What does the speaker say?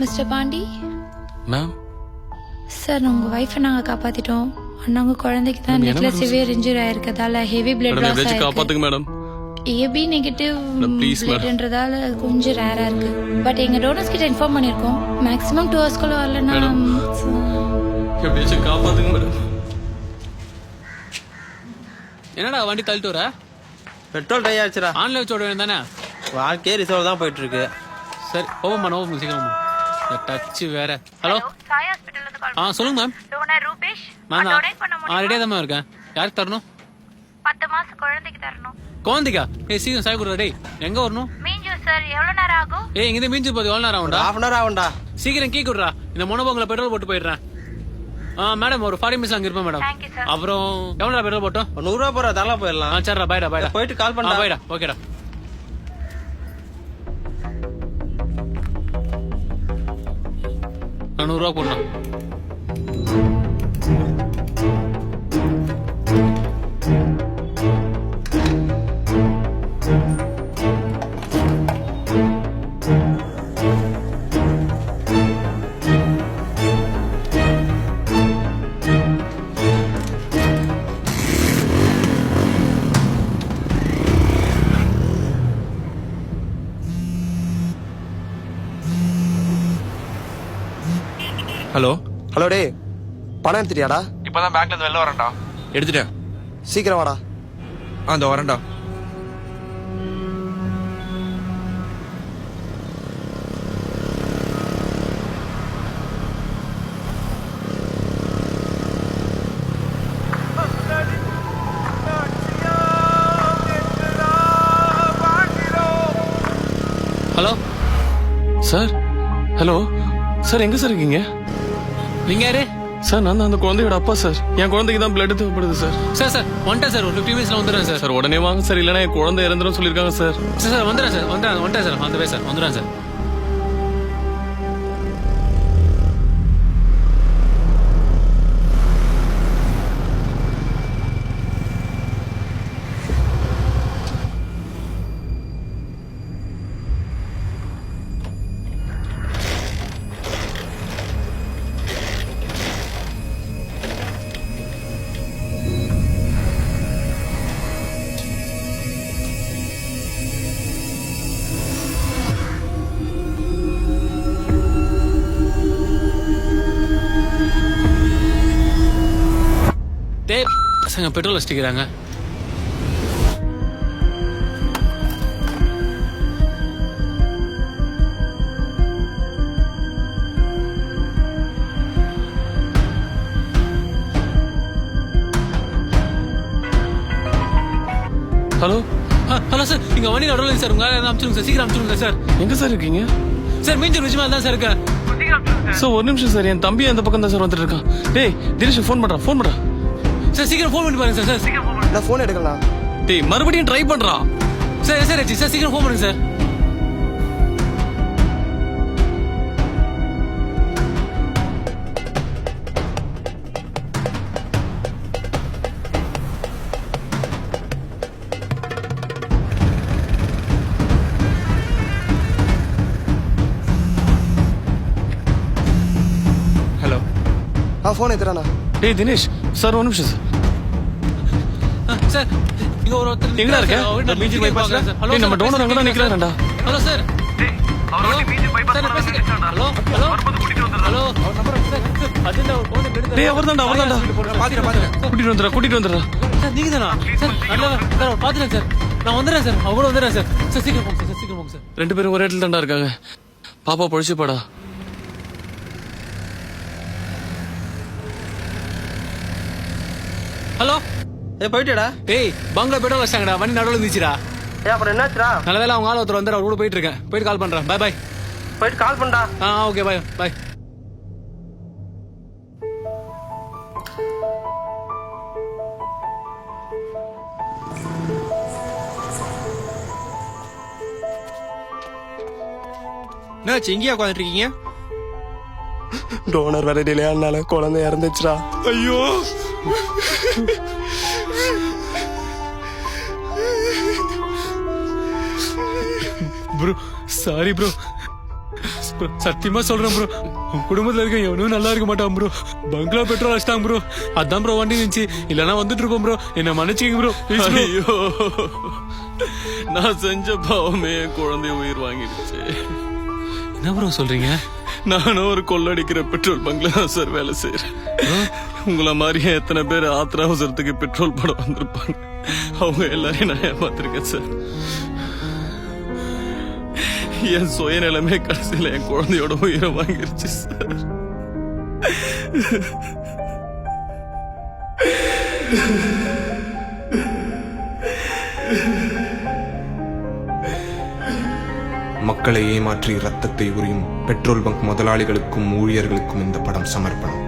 Mister Pandi? Ma'am sir உங்க ஒய்ஃபை நாங்க காப்பாத்திட்டோம். உங்க குழந்தைக்கு தான் நெக்ல சிவியர் இன்ஜுரி ஆயிருக்கதால ஹெவி பிளட் லாஸ் ஆயிருக்கு. காப்பாத்துங்க மேடம் ஏபி நெகட்டிவ். பிளட்ன்றதால கொஞ்சம் ரேரா இருக்கு. பட் எங்க டோனர்ஸ் கிட்ட இன்ஃபார்ம் பண்ணிருக்கோம். மேக்ஸிமம் டூ ஹவர்ஸ்க்குள்ள வரலன்னா Madam. எப்படியாச்சும் காப்பாத்துங்க மேடம் என்னடா வண்டி தள்ளிட்டு வர? பெட்ரோல் டை ஆச்சுடா ஆன்லைன் வச்சு விட தானே? வாழ்க்கையே ரிசர்வ் தான் போயிட்டு இருக்கு. சரி ஓபன் பண்ண சீக்கிரம் இந்த டச் வேற. ஹலோ சாய் ஹாஸ்பிட்டல்ல இருந்து கால் ஆ சொல்லுங்க மேம் டோனர் ரூபேஷ். நான் பண்ண தான் இருக்கேன். யாருக்கு தரணும்? பத்து மாசம் குழந்தைக்கு தரணும். குழந்தைக்கா? ஏய் சீக்கிரம் சாய் டேய். எங்க வரணும்? சார் எவ்வளவு நேரம் ஆகும்? ஏய் இங்க மீஞ்சு எவ்வளோ நேரம் ஆகும்டா? ஹாஃப் அன் ஹவர் ஆகும்டா. சீக்கிரம் கீ கொடுறா இந்த மொனபோங்கில் பெட்ரோல் போட்டு போயிடுறேன். ஆ மேடம் ஒரு ஃபார்ட்டி மினிட்ஸ் அங்கே இருப்பேன் மேடம். அப்புறம் எவ்வளோ பெட்ரோல் போட்டோம்? ஒரு நூறுரூவா போற தரலாம் போயிடலாம். சரிடா பாய்டா பாய்டா போயிட்டு கால் பண்ணா பாய்டா ஓகேடா நான் போடணும். ஹலோ. ஹலோ டே பணம் எடுத்துட்டியாடா? இப்பதான் பேங்க்ல இருந்து வெளில வரேன்டா. எடுத்துட்டேன் சீக்கிரம் வாடா. ஆ அந்த வரேன்டா. ஹலோ. Sir hello. சார் எங்க சார் இருக்கீங்க? நீங்க யாரு? சார் நான் அந்த குழந்தையோட அப்பா சார். என் குழந்தைக்கு தான் பிளட் தேவைப்படுது சார். சார் சார் வந்துட்டேன் சார். ஒரு ஃபிஃப்டி மினிட்ஸ்ல வந்துடுறேன் சார். சார் உடனே வாங்க சார். இல்லைன்னா என் குழந்தை இறந்துரும் சொல்லியிருக்காங்க சார். சார் சார் வந்துடுறேன் சார். வந்துடுறேன் வந்துட்டேன் சார். அந்த வே சார். வந்துடுறேன் சார். டேய் பசங்க பெட்ரோல் வச்சுக்கிறாங்க ஹலோ? ஹலோ சார் இங்க வண்டி நடுவில் சார். உங்க அனுப்பிச்சிருங்க சார். சீக்கிரம் அனுப்பிச்சிருங்க சார். எங்க சார் இருக்கீங்க? சார் மீஞ்சூர் விஷயமா தான் சார் இருக்கேன். சார் ஒரு நிமிஷம் சார். என் தம்பி அந்த பக்கம் தான் சார் வந்துட்டு இருக்கான். டேய் தினேஷ் ஃபோன் பண்றான் ஃபோன் பண்றான் சார் சீக்கிரம் ஃபோன் பண்ணி பாருங்க சார் சார். நான் ஃபோன் எடுக்கலாம். டேய் மறுபடியும் ட்ரை பண்றான் சார் சார் சார் சீக்கிரம் ஃபோன் பண்ணுங்க சார். ஹலோ. ஆ ஃபோன் எடுத்துறானா டேய் தினேஷ் சார் ஒரு நிமிஷம் சார். சார் இங்க ஒரு ஒருத்தர் எங்கடா இருக்க? சார், அவர்? பார்க்கறேன் சார். ஹலோ நம்ம சார், பேசுங்க, அங்கதான் கேக்குதா நிக்கிறாருடா. Sir? Hello sir. Hello sir, நான் பேசுறேன். Hello hello. Hello. Sir, sir, ஒரு எடுத்து டேய் அவர்தான்டா அவர்தான்டா. பாத்துறேன் பாத்துறேன் கூட்டிட்டு வந்துடுறா கூட்டிட்டு வந்துடுறா. சார் நீங்க தானா? சார் சார் அவர் பாத்துறேன் சார். நான் வந்துடுறேன் சார். அவரோட வந்துடுறேன் சார். சார் சீக்கிரம் போங்க சார் சார், சீக்கிரம் போங்க சார். ரெண்டு பேரும் ஒரே இடத்துல தான்டா இருக்காங்க. பாப்பா பொழிச்சு போடா. ஹலோ? ஏ போயிட்டேடா ஏய் பங்களா பெட்ரோல் வச்சாங்கடா. வண்டி நடுவில் இருந்துச்சுடா. ஏ அப்புறம் என்னாச்சுடா? நல்ல வேலை அவங்க ஆள் ஒருத்தர் வந்து அவர் கூட போயிட்டு இருக்கேன். போயிட்டு கால் பண்றேன். பை பை போயிட்டு கால் பண்ணடா ஆ ஓகே பை பை என்னாச்சு? இங்கேயா உட்காந்துட்டு இருக்கீங்க? டோனர் வேற டிலே ஆனால குழந்தை இறந்துச்சுடா. ஐயோ. Bro sorry bro. bro, சத்தியமா சொல்றேன் ப்ரோ. உன் குடும்பத்துல இருக்க எவனும் நல்லா இருக்க மாட்டான் ப்ரோ. பங்களா பெட்ரோல் அடிச்சிட்டாங்க ப்ரோ. அதான் ப்ரோ வண்டி இருந்துச்சு இல்லனா வந்துட்டு இருப்போம் ப்ரோ. என்ன மன்னிச்சுக்கங்க ப்ரோ. ஐயோ. நான் செஞ்ச பாவமே என் குழந்தை உயிர் வாங்கிடுச்சு. என்ன ப்ரோ சொல்றீங்க? நானும் ஒரு கொள்ளடிக்கிற பெட்ரோல் பங்க்ல தான் சார் வேலை செய்யறேன் உங்களை மாதிரியே எத்தனை பேர் ஆத்திர அவசரத்துக்கு பெட்ரோல் படம் வந்திருப்பாங்க. அவங்க எல்லாரையும் நான் ஏமாத்திருக்கேன் சார். என் சுயநிலைமை கடைசியில் என் குழந்தையோட உயிரை வாங்கிருச்சு சார். மக்களை ஏமாற்றி ரத்தத்தை உரியும் பெட்ரோல் பங்க் முதலாளிகளுக்கும் ஊழியர்களுக்கும் இந்த படம் சமர்ப்பணம்.